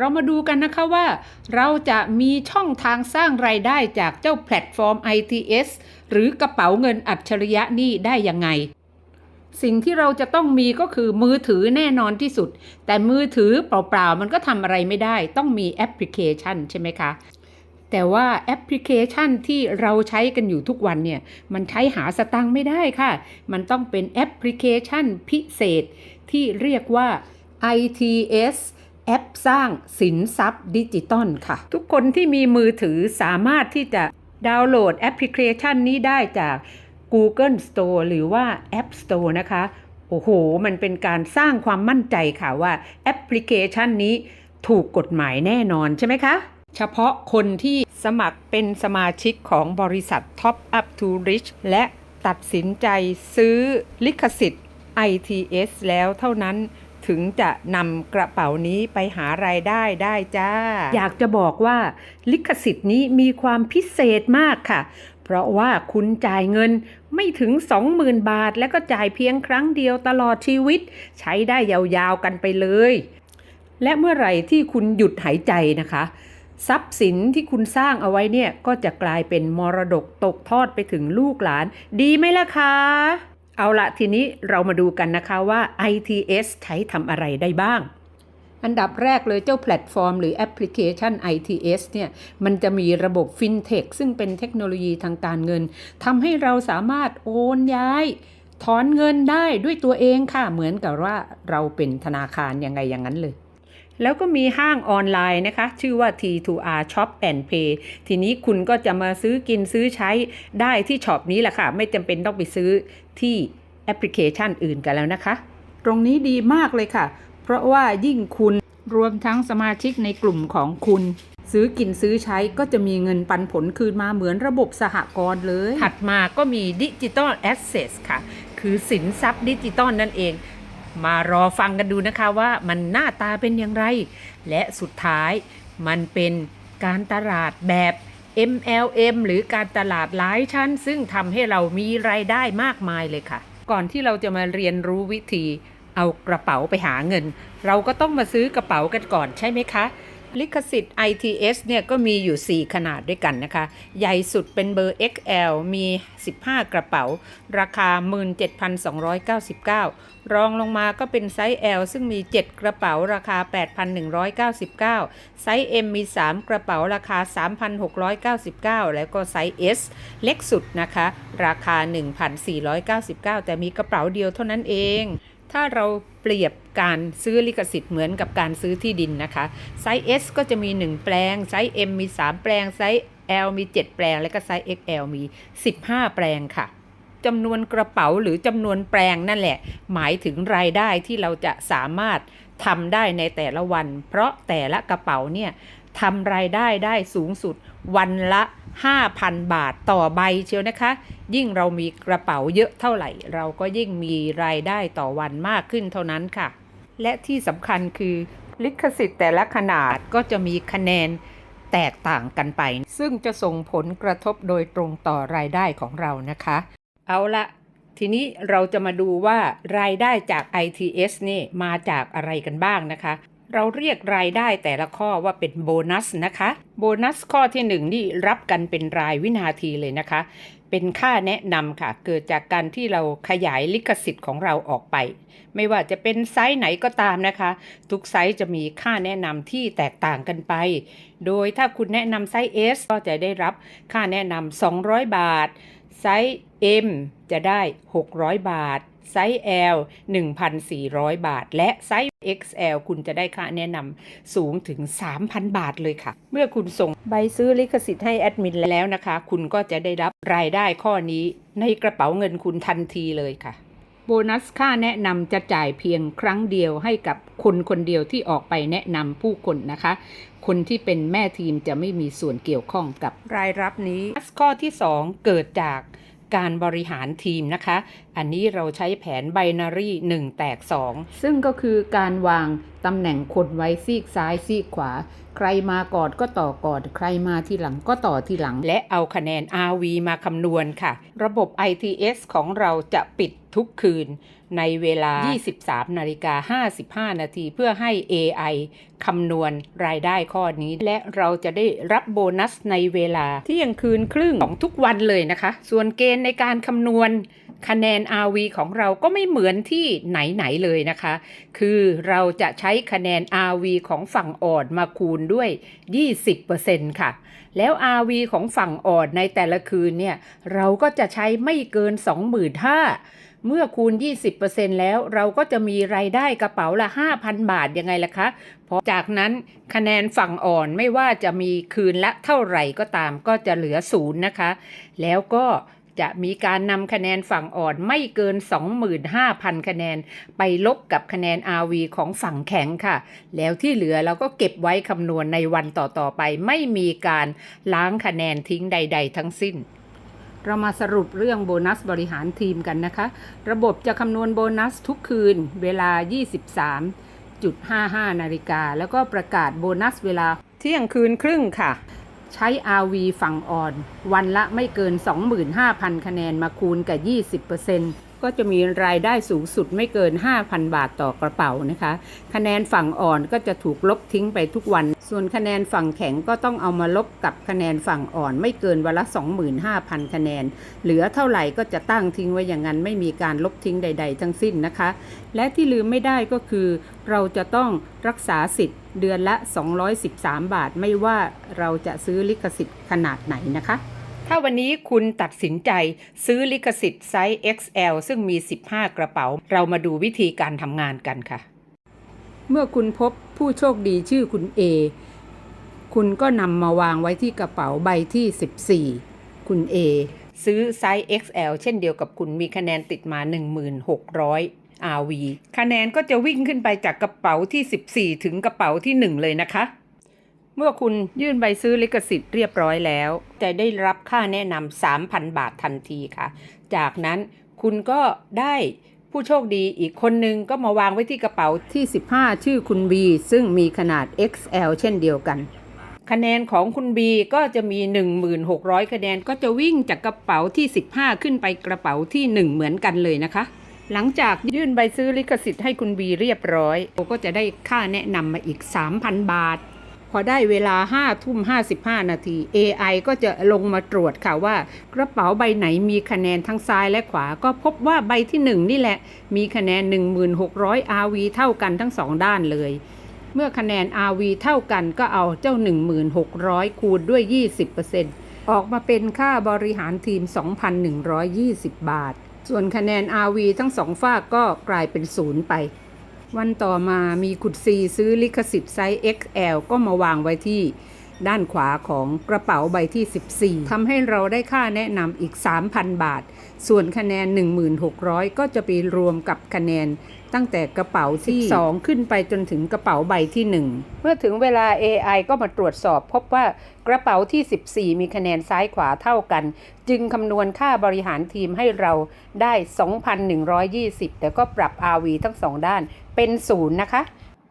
เรามาดูกันนะคะว่า เราจะมีช่องทางสร้างรายได้จากเจ้าแพลตฟอร์ม ITS หรือกระเป๋าเงินอัจฉริยะนี่ได้ยังไง สิ่งที่เราจะต้องมีก็คือมือถือแน่นอนที่สุด แต่มือถือเปล่าๆ มันก็ทำอะไรไม่ได้ ต้องมีแอปพลิเคชันใช่ไหมคะแต่ว่าแอปพลิเคชันที่เราใช้กันอยู่ทุกวันเนี่ยมันใช้หาสตังค์ไม่ได้ค่ะ มันต้องเป็นแอปพลิเคชันพิเศษที่เรียกว่า ITS แอปสร้างสินทรัพย์ดิจิตอลค่ะ ทุกคนที่มีมือถือสามารถที่จะดาวน์โหลดแอปพลิเคชันนี้ได้จาก Google Store หรือว่า App Store นะคะ โอ้โห มันเป็นการสร้างความมั่นใจค่ะว่าแอปพลิเคชันนี้ถูกกฎหมายแน่นอนใช่ไหมคะ เฉพาะคนที่สมัครเป็นสมาชิกของบริษัท Top Up to Rich และตัดสินใจซื้อลิขสิทธิ์ ITS แล้วเท่านั้น ถึงจะนำกระเป๋านี้ไปหารายได้ได้จ้า อยากจะบอกว่าลิขสิทธิ์นี้มีความพิเศษมากค่ะ เพราะว่าคุณจ่ายเงินไม่ถึง 20,000 บาท แล้วก็จ่ายเพียงครั้งเดียวตลอดชีวิต ใช้ได้ยาวๆกันไปเลย และเมื่อไหร่ที่คุณหยุดหายใจนะคะทรัพย์สินที่คุณสร้างเอาไว้เนี่ยก็จะกลายเป็นมรดกตกทอดไปถึงลูกหลาน ดีไหมล่ะคะ เอาละทีนี้เรามาดูกันนะคะว่า ITS ใช้ทำอะไรได้บ้าง อันดับแรกเลยเจ้าแพลตฟอร์มหรือแอปพลิเคชัน ITS เนี่ยมันจะมีระบบ FinTech ซึ่งเป็นเทคโนโลยีทางการเงินทำให้เราสามารถโอนย้าย ถอนเงินได้ด้วยตัวเองค่ะ เหมือนกับว่าเราเป็นธนาคารยังไงอย่างนั้นเลย แล้วก็มีห้างออนไลน์นะคะ ชื่อว่า T2R Shop and Pay ทีนี้คุณก็จะมาซื้อกินซื้อใช้ได้ที่ช็อปนี้แหละค่ะ ไม่จำเป็นต้องไปซื้อที่แอปพลิเคชันอื่นกันแล้วนะคะ ตรงนี้ดีมากเลยค่ะ เพราะว่ายิ่งคุณรวมทั้งสมาชิกในกลุ่มของคุณ ซื้อกินซื้อใช้ก็จะมีเงินปันผลคืนมาเหมือนระบบสหกรณ์เลย ถัดมาก็มีดิจิตอลแอสเซสค่ะ คือสินทรัพย์ดิจิตอลนั่นเอง มารอฟังกันดูนะคะว่ามันหน้าตาเป็นอย่างไร และสุดท้ายมันเป็นการตลาดแบบ MLM หรือการตลาดหลายชั้น ซึ่งทำให้เรามีรายได้มากมายเลยค่ะ ก่อนที่เราจะมาเรียนรู้วิธีเอากระเป๋าไปหาเงิน เราก็ต้องมาซื้อกระเป๋ากันก่อนใช่ไหมคะ ลิขสิทธิ์ ITS เนี่ยก็มีอยู่ 4 ขนาดด้วยกันนะคะ ใหญ่สุดเป็นเบอร์ XL มี 15 กระเป๋า ราคา 17,299 รองลงมาก็เป็นไซส์ L ซึ่งมี 7 กระเป๋าราคา 8,199 ไซส์ M มี 3 กระเป๋าราคา 3,699 แล้วก็ไซส์ S เล็กสุดนะคะ ราคา 1,499 แต่มีกระเป๋าเดียวเท่านั้นเอง ถ้าเราเปรียบการซื้อลิขสิทธิ์เหมือนกับการซื้อที่ดินนะคะไซส์ S ก็จะมี 1 แปลงไซส์ M มี 3 แปลงไซส์ L มี 7 แปลง และก็ไซส์ XL มี 15 แปลงค่ะจำนวนกระเป๋าหรือจำนวนแปลงนั่นแหละ หมายถึงรายได้ที่เราจะสามารถทำได้ในแต่ละวัน เพราะแต่ละกระเป๋าเนี่ย ทำรายได้ได้สูงสุดวันละ 5,000 บาทต่อใบเชียวนะคะ ยิ่งเรามีกระเป๋าเยอะเท่าไหร่ เราก็ยิ่งมีรายได้ต่อวันมากขึ้นเท่านั้นค่ะ และที่สำคัญคือลิขสิทธิ์แต่ละขนาดก็จะมีคะแนนแตกต่างกันไป ซึ่งจะส่งผลกระทบโดยตรงต่อรายได้ของเรานะคะ เอาละทีนี้เราจะมาดูว่ารายได้จาก ITS นี่มาจากอะไรกันบ้างนะคะ เราเรียกรายได้แต่ละข้อว่าเป็นโบนัสนะคะ โบนัสข้อที่1นี่รับกันเป็นรายวินาทีเลยนะคะ เป็นค่าแนะนำค่ะ เกิดจากการที่เราขยายลิขสิทธิ์ของเราออกไป ไม่ว่าจะเป็นไซส์ไหนก็ตามนะคะ ทุกไซส์จะมีค่าแนะนำที่แตกต่างกันไป โดยถ้าคุณแนะนำไซส์ S ก็จะได้รับค่าแนะนำ200 บาท ไซส์ M จะได้ 600 บาท ไซส์ L 1,400 บาท และไซส์ XL คุณจะได้ค่าแนะนำสูงถึง 3,000 บาทเลยค่ะ เมื่อคุณส่งใบซื้อลิขสิทธิ์ให้แอดมินแล้วนะคะ คุณก็จะได้รับรายได้ข้อนี้ในกระเป๋าเงินคุณทันทีเลยค่ะ โบนัสค่าแนะนำจะจ่ายเพียงครั้งเดียวให้กับคนคนเดียวที่ออกไปแนะนำผู้คนนะคะ คนที่เป็นแม่ทีมจะไม่มีส่วนเกี่ยวข้องกับรายรับนี้ ข้อที่ 2 เกิดจากการบริหารทีมนะคะ อันนี้เราใช้แผนไบนารี1แตก 2 ซึ่งก็คือการวางตำแหน่งคนไว้ซีกซ้ายซีกขวา ใครมาก่อนก็ต่อก่อน ใครมาทีหลังก็ต่อทีหลัง และเอาคะแนน RV มาคำนวณค่ะ ระบบ ITS ของเราจะปิดทุกคืนในเวลา 23 นาฬิกา 55 นาทีเพื่อให้ AI คำนวณรายได้ข้อนี้ และเราจะได้รับโบนัสในเวลาที่ยังคืนครึ่งของทุกวันเลยนะคะ ส่วนเกณฑ์ในการคำนวณคะแนน RV ของเราก็ไม่เหมือนที่ไหน ๆ เลยนะคะ คือเราจะใช้คะแนน RV ของฝั่งอ่อนมาคูณด้วย 20%ค่ะ แล้ว RV ของฝั่งอ่อนในแต่ละคืนเนี่ย เราก็จะใช้ไม่เกิน 25,000 เมื่อคูณ 20%แล้วเราก็จะมีรายได้กระเป๋าละ 5,000 บาทยังไงล่ะคะ เพราะจากนั้นคะแนนฝั่งอ่อนไม่ว่าจะมีคืนละเท่าไหร่ก็ตามก็จะเหลือศูนย์นะคะ แล้วก็จะมีการนำคะแนนฝั่งอ่อนไม่เกิน 25,000 คะแนน ไปลบกับคะแนน RV ของฝั่งแข็งค่ะ แล้วที่เหลือเราก็เก็บไว้คำนวณในวันต่อๆไป ไม่มีการล้างคะแนนทิ้งใด ๆ ทั้งสิ้น เรามาสรุปเรื่องโบนัสบริหารทีมกันนะคะ ระบบจะคำนวณโบนัสทุกคืนเวลา 23.55 นาฬิกา แล้วก็ประกาศโบนัสเวลาเที่ยงคืนครึ่งค่ะ ใช้ RV ฝั่งอ่อน วันละไม่เกิน 25,000 คะแนนมาคูณกับ 20% ก็จะมีรายได้สูงสุดไม่เกิน 5,000 บาทต่อกระเป๋านะคะ คะแนนฝั่งอ่อนก็จะถูกลบทิ้งไปทุกวัน ส่วนคะแนนฝั่งแข็งก็ต้องเอามาลบกับคะแนนฝั่งอ่อน ไม่เกินวันละ 25,000 คะแนน เหลือเท่าไหร่ก็จะตั้งทิ้งไว้อย่างนั้นไม่มีการลบทิ้งใด ๆ ทั้งสิ้นนะคะ และที่ลืมไม่ได้ก็คือ เราจะต้องรักษาสิทธิ์เดือนละ 213 บาท ไม่ว่าเราจะซื้อลิขสิทธิ์ขนาดไหนนะคะ ถ้าวันนี้คุณตัดสินใจซื้อลิขสิทธิ์ไซส์ XL ซึ่งมี 15 กระเป๋า เรามาดูวิธีการทำงานกันค่ะ เมื่อคุณพบผู้โชคดีชื่อคุณ A คุณก็นำมาวางไว้ที่กระเป๋าใบที่ 14 คุณ A ซื้อไซส์ XL เช่นเดียวกับคุณมีคะแนนติดมา 1,600 RV คะแนนก็จะวิ่งขึ้นไปจากกระเป๋าที่ 14 ถึงกระเป๋าที่ 1 เลยนะคะเมื่อคุณยื่นใบซื้อลิขสิทธิ์เรียบร้อยแล้ว จะได้รับค่าแนะนำ 3,000 บาททันทีค่ะ จากนั้นคุณก็ได้ผู้โชคดีอีกคนนึงก็มาวางไว้ที่กระเป๋าที่ 15 ชื่อคุณ B ซึ่งมีขนาด XL เช่นเดียวกัน คะแนนของคุณ B ก็จะมี 1,600 คะแนนก็จะวิ่งจากกระเป๋าที่ 15 ขึ้นไปกระเป๋าที่ 1 เหมือนกันเลยนะคะ หลังจากยื่นใบซื้อลิขสิทธิ์ให้คุณ B เรียบร้อยเราก็จะได้ค่าแนะนำมาอีก 3,000 บาท พอได้เวลา5ทุ่ม55 นาที AI ก็จะลงมาตรวจค่ะว่า กระเป๋าใบไหนมีคะแนนทั้งซ้ายและขวา ก็พบว่าใบที่ 1 นี่แหละ มีคะแนน 1600 RV เท่ากันทั้งสองด้านเลย เมื่อคะแนน RV เท่ากันก็เอาเจ้า 1600 คูณด้วย 20%ออกมาเป็นค่าบริหารทีม 2,120 บาท ส่วนคะแนน RV ทั้งสองฝากก็กลายเป็นศูนย์ไป วันต่อมามีขุดซีซื้อลิขสิทธิ์ไซส์ XL ก็มาวางไว้ที่ ด้านขวาของกระเป๋าใบที่ 14ทำให้เราได้ค่าแนะนำอีก 3,000 บาท ส่วนคะแนน 1,600 ก็จะไปรวมกับคะแนนตั้งแต่กระเป๋าที่ 2 ขึ้นไปจนถึงกระเป๋าใบที่ 1 เมื่อถึงเวลา AI ก็มาตรวจสอบพบว่ากระเป๋าที่ 14 มีคะแนนซ้ายขวาเท่ากัน จึงคำนวณค่าบริหารทีมให้เราได้ 2,120 แต่ก็ปรับ RV ทั้งสองด้านเป็นศูนย์นะคะ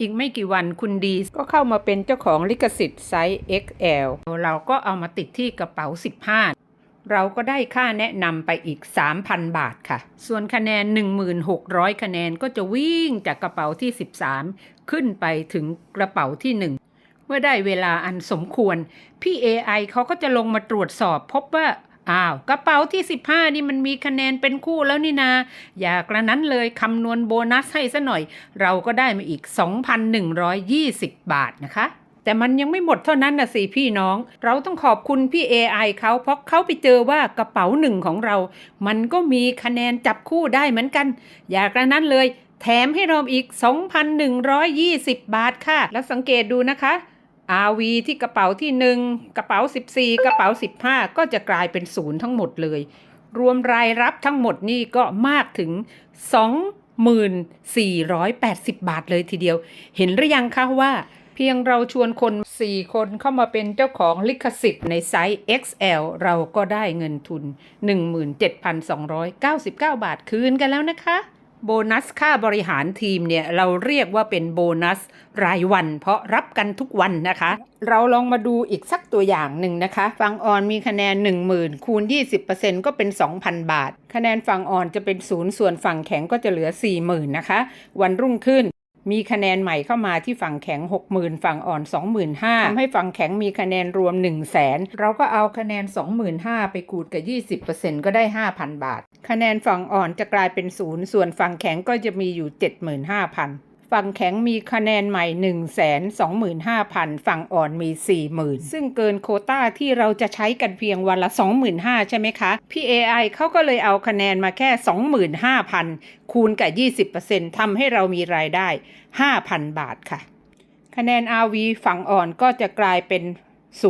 อีกไม่กี่วันคุณดีก็เข้ามาเป็นเจ้าของลิขสิทธิ์ไซส์ XL เราก็เอามาติดที่กระเป๋า 15 เราก็ได้ค่าแนะนำไปอีก 3,000 บาทค่ะ ส่วนคะแนน 1,600 คะแนนก็จะวิ่งจากกระเป๋าที่ 13 ขึ้นไปถึงกระเป๋าที่ 1 เมื่อได้เวลาอันสมควร พี่ AI เขาก็จะลงมาตรวจสอบพบว่า อ้าวกระเป๋าที่ 15 นี่มันมีคะแนนเป็นคู่แล้วนี่นา อยากระนั้นเลยคำนวณโบนัสให้ซะหน่อย เราก็ได้มาอีก 2,120 บาทนะคะแต่มันยังไม่หมดเท่านั้นนะสิพี่น้อง เราต้องขอบคุณพี่ AI เขาเพราะเขาไปเจอว่ากระเป๋าหนึ่งของเรา มันก็มีคะแนนจับคู่ได้เหมือนกัน อยากระนั้นเลย แถมให้เราอีก 2,120 บาทค่ะ แล้วสังเกตดูนะคะ RV ที่กระเป๋าที่ 1 กระเป๋า 14 กระเป๋า 15 ก็จะกลายเป็นศูนย์ทั้งหมดเลย รวมรายรับทั้งหมดนี่ก็มากถึง 2480 บาทเลยทีเดียว เห็นหรือยังคะว่า เพียงเราชวนคน 4 คนเข้ามาเป็นเจ้าของลิขสิทธิ์ในไซส์ XL เราก็ได้เงินทุน 17,299 บาทคืนกันแล้วนะคะ โบนัสค่าบริหารทีมเนี่ยเราเรียกว่าเป็นโบนัสรายวัน เพราะรับกันทุกวันนะคะ เราลองมาดูอีกสักตัวอย่างหนึ่งนะคะ ฝั่งออนมีคะแนน 10,000 คูณ 20%ก็เป็น 2,000 บาท คะแนนฝั่งอ่อนจะเป็นศูนย์ส่วนฝั่งแข็งก็จะเหลือ 40,000 นะคะ วันรุ่งขึ้น มีคะแนนใหม่เข้ามาที่ฝั่งแข็ง 60,000 ฝั่งอ่อน 25,000ทำให้ฝั่งแข็งมีคะแนนรวม 1 0 0 0 0แสนเราก็เอาคะแนน 25,000 ไปคูณกับ 20%ก็ได้ 5,000 บาท คะแนนฝั่งอ่อนจะกลายเป็นศูนย์ส่วนฝั่งแข็งก็จะมีอยู่ 75,000 ฝั่งแข็งมีคะแนนใหม่ 1 2 5 0 0 0 ฝั่งอ่อนมี 40,000 ซึ่งเกินโคต้าที่เราจะใช้กันเพียงวันละ 25,000 ใช่ไหมคะ พี่ AI เขาก็เลยเอาคะแนนมาแค่ 25,000 คูณกับ 20%ทำให้เรามีรายได้ 5,000 บาทค่ะ คะแนน RV ฝั่งอ่อนก็จะกลายเป็น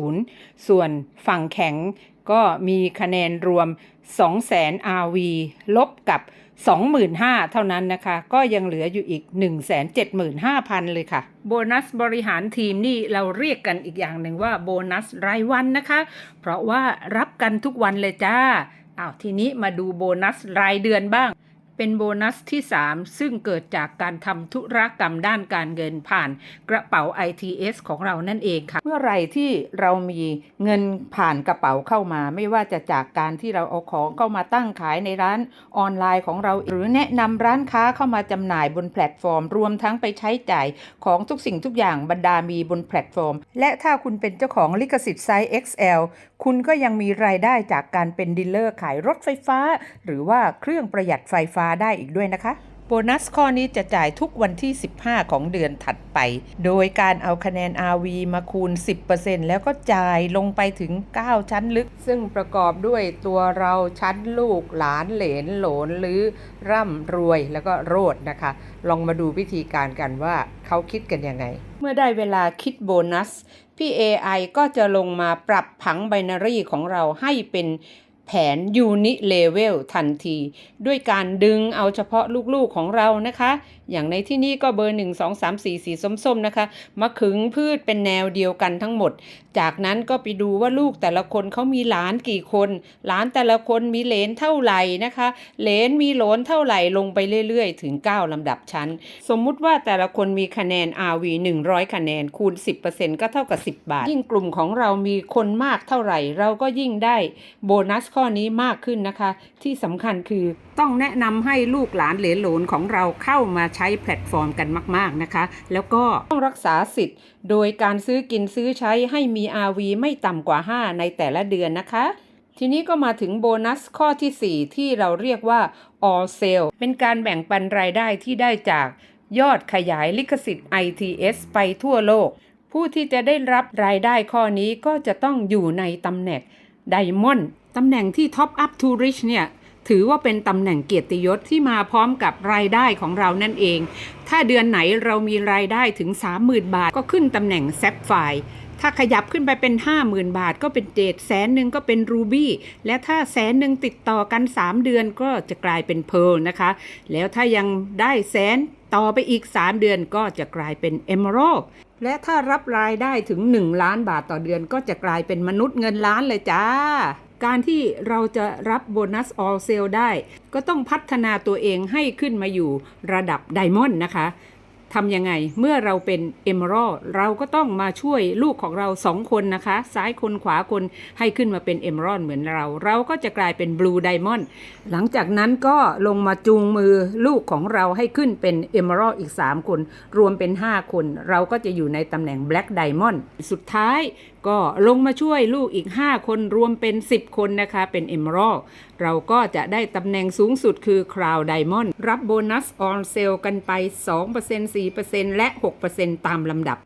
0 ส่วนฝั่งแข็งก็มีคะแนนรวม 200,000 RV ลบกับ 25,000 เท่านั้นนะคะ ก็ยังเหลืออยู่อีก 175,000 เลยค่ะ โบนัสบริหารทีมนี่เราเรียกกันอีกอย่างหนึ่งว่าโบนัสรายวันนะคะ เพราะว่ารับกันทุกวันเลยจ้าอ้าวทีนี้มาดูโบนัสรายเดือนบ้าง เป็นโบนัสที่ 3 ซึ่งเกิดจากการทำธุรกรรมด้านการเงินผ่านกระเป๋า ITS ของเรานั่นเองค่ะ เมื่อไรที่เรามีเงินผ่านกระเป๋าเข้ามา ไม่ว่าจะจากการที่เราเอาของเข้ามาตั้งขายในร้านออนไลน์ของเรา หรือแนะนำร้านค้าเข้ามาจำหน่ายบนแพลตฟอร์ม รวมทั้งไปใช้จ่ายของทุกสิ่งทุกอย่างบรรดามีบนแพลตฟอร์ม และถ้าคุณเป็นเจ้าของลิขสิทธิ์ไซส์ XL คุณก็ยังมีรายได้จากการเป็นดีลเลอร์ขายรถไฟฟ้า หรือว่าเครื่องประหยัดไฟฟ้าได้อีกด้วยนะคะ โบนัสข้อนี้จะจ่ายทุกวันที่ 15 ของเดือนถัดไป โดยการเอาคะแนน RV มาคูณ 10%แล้วก็จ่ายลงไปถึง 9 ชั้นลึก ซึ่งประกอบด้วยตัวเราชั้นลูกหลานเหลนโหลนหรือร่ำรวยแล้วก็โรดนะคะ ลองมาดูวิธีการกันว่าเขาคิดกันยังไง เมื่อได้เวลาคิดโบนัสพี่ AI ก็จะลงมาปรับผังไบนารีของเราให้เป็น แผนยูนิเลเวลทันที ด้วยการดึงเอาเฉพาะลูกๆของเรานะคะ อย่างในที่นี้ก็เบอร์ 1 2 3 4 สีส้มๆนะคะมาขึงพืชเป็นแนวเดียวกันทั้งหมด จากนั้นก็ไปดูว่าลูกแต่ละคนเขามีหลานกี่คน หลานแต่ละคนมีเหลนเท่าไหร่นะคะ เหลนมีหลนเท่าไหร่ลงไปเรื่อยๆ ถึง 9ลำดับชั้น สมมุติว่าแต่ละคนมีคะแนน RV 100 คะแนนคูณ 10%ก็เท่ากับ 10 บาท ยิ่งกลุ่มของเรามีคนมากเท่าไหร่ เราก็ยิ่งได้โบนัสข้อนี้มากขึ้นนะคะ ที่สำคัญคือ ต้องแนะนำให้ลูกหลานเหลนหลนของเราเข้ามาใช้แพลตฟอร์มกันมาก ๆนะคะ แล้วก็ต้องรักษาสิทธิ์ โดยการซื้อกินซื้อใช้ให้มี RV ไม่ต่ำกว่า 5 ในแต่ละเดือนนะคะ ทีนี้ก็มาถึงโบนัสข้อที่ 4 ที่เราเรียกว่า all sale เป็นการแบ่งปันรายได้ที่ได้จากยอดขยายลิขสิทธิ์ ITS ไปทั่วโลก ผู้ที่จะได้รับรายได้ข้อนี้ก็จะต้องอยู่ในตำแหน่ง Diamond ตำแหน่งที่ Top Up to Rich เนี่ย ถือว่าเป็นตำแหน่งเกียรติยศที่มาพร้อมกับรายได้ของเรานั่นเอง ถ้าเดือนไหนเรามีรายได้ถึง 30,000 บาท ก็ขึ้นตำแหน่งแซฟไฟถ้าขยับขึ้นไปเป็น 50,000 บาท ก็เป็นเจดแสนหนึ่งก็เป็นรูบี้และถ้าแสนหนึ่งติดต่อกัน 3 เดือนก็จะกลายเป็นเพร์ลนะคะ แล้วถ้ายังได้แสนต่อไปอีก 3 เดือนก็จะกลายเป็นเอม r ร l และถ้ารับรายได้ถึง 1 ล้านบาทต่อเดือนก็จะกลายเป็นมนุษย์เงินล้านเลยจ้า การที่เราจะรับโบนัสออลเซลได้ ก็ต้องพัฒนาตัวเองให้ขึ้นมาอยู่ระดับไดมอนด์นะคะ ทำยังไง เมื่อเราเป็นเอม r ร l เราก็ต้องมาช่วยลูกของเราสองคนนะคะ ซ้ายคนขวาคนให้ขึ้นมาเป็นเอม r ร l เหมือนเรา เราก็จะกลายเป็นบลูไดมอนด์หลังจากนั้นก็ลงมาจูงมือลูกของเราให้ขึ้นเป็นเอม r ร l อีก 3 คน รวมเป็น 5 คน เราก็จะอยู่ในตำแหน่งแบล็กไดมอนด์สุดท้ายก็ลงมาช่วยลูกอีก 5 คนรวมเป็น 10 คนนะคะเป็นเอม r ร l เราก็จะได้ตำแหน่งสูงสุดคือคราวไดมอนด์รับโบนัสออนเซลกันไป 2% 4%และ 6%ตามลำดับ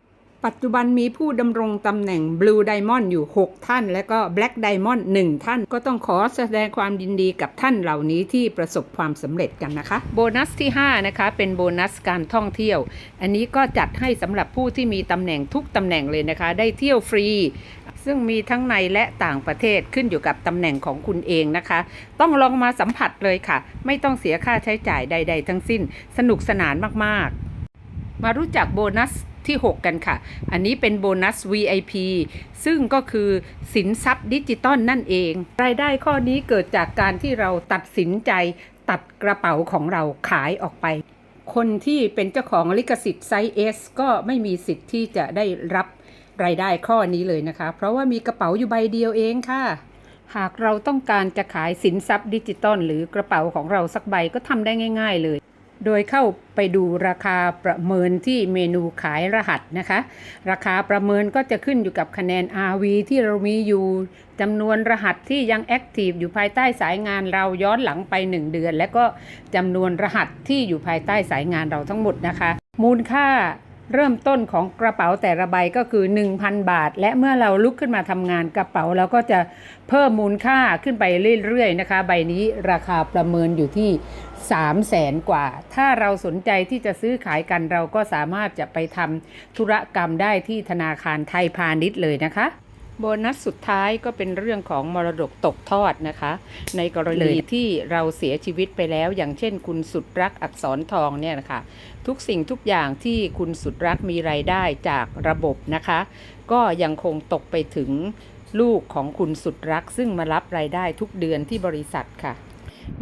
ปัจจุบันมีผู้ดำรงตำแหน่ง Blue Diamond อยู่ 6 ท่าน และก็ Black Diamond 1 ท่าน ก็ต้องขอแสดงความยินดีกับท่านเหล่านี้ที่ประสบความสำเร็จกันนะคะ โบนัสที่ 5 นะคะ เป็นโบนัสการท่องเที่ยว อันนี้ก็จัดให้สำหรับผู้ที่มีตำแหน่งทุกตำแหน่งเลยนะคะ ได้เที่ยวฟรี ซึ่งมีทั้งในและต่างประเทศขึ้นอยู่กับตำแหน่งของคุณเองนะคะ ต้องลองมาสัมผัสเลยค่ะ ไม่ต้องเสียค่าใช้จ่ายใด ๆ ทั้งสิ้น สนุกสนานมากๆ มารู้จักโบนัสที่ 6 กันค่ะ อันนี้เป็นโบนัส VIP ซึ่งก็คือสินทรัพย์ดิจิตอลนั่นเอง รายได้ข้อนี้เกิดจากการที่เราตัดสินใจตัดกระเป๋าของเราขายออกไป คนที่เป็นเจ้าของลิขสิทธิ์ไซส์ S ก็ไม่มีสิทธิ์ที่จะได้รับ รายได้ข้อนี้เลยนะคะ เพราะว่ามีกระเป๋าอยู่ใบเดียวเองค่ะ หากเราต้องการจะขายสินทรัพย์ดิจิตอลหรือกระเป๋าของเราสักใบก็ทำได้ง่าย ๆ เลย โดยเข้าไปดูราคาประเมินที่เมนูขายรหัสนะคะ ราคาประเมินก็จะขึ้นอยู่กับคะแนน RV ที่เรามีอยู่จำนวนรหัสที่ยังแอคทีฟอยู่ภายใต้สายงานเราย้อนหลังไป 1 เดือน และก็จำนวนรหัสที่อยู่ภายใต้สายงานเราทั้งหมดนะคะ มูลค่า เริ่มต้นของกระเป๋าแต่ละใบก็คือ 1,000 บาท และเมื่อเราลุกขึ้นมาทำงานกระเป๋าเราก็จะเพิ่มมูลค่าขึ้นไปเรื่อยๆนะคะ ใบนี้ราคาประเมินอยู่ที่ 3 0 0แสนกว่า ถ้าเราสนใจที่จะซื้อขายกันเราก็สามารถจะไปทำธุรกรรมได้ที่ธนาคารไทยพาณิชย์เลยนะคะ โบนัสสุดท้ายก็เป็นเรื่องของมรดกตกทอดนะคะ ในกรณีที่เราเสียชีวิตไปแล้ว อย่างเช่น คุณสุดรักอักษรทองเนี่ยนะคะ ทุกสิ่งทุกอย่างที่คุณสุดรักมีรายได้จากระบบนะคะ ก็ยังคงตกไปถึงลูกของคุณสุดรัก ซึ่งมารับรายได้ทุกเดือนที่บริษัทค่ะ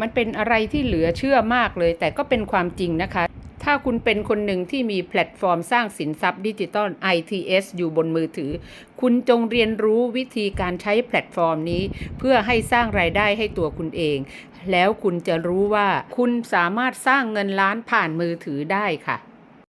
มันเป็นอะไรที่เหลือเชื่อมากเลย แต่ก็เป็นความจริงนะคะ ถ้าคุณเป็นคนหนึ่งที่มีแพลตฟอร์มสร้างสินทรัพย์ดิจิตอล ITS อยู่บนมือถือ คุณจงเรียนรู้วิธีการใช้แพลตฟอร์มนี้ เพื่อให้สร้างรายได้ให้ตัวคุณเอง แล้วคุณจะรู้ว่าคุณสามารถสร้างเงินล้านผ่านมือถือได้ค่ะ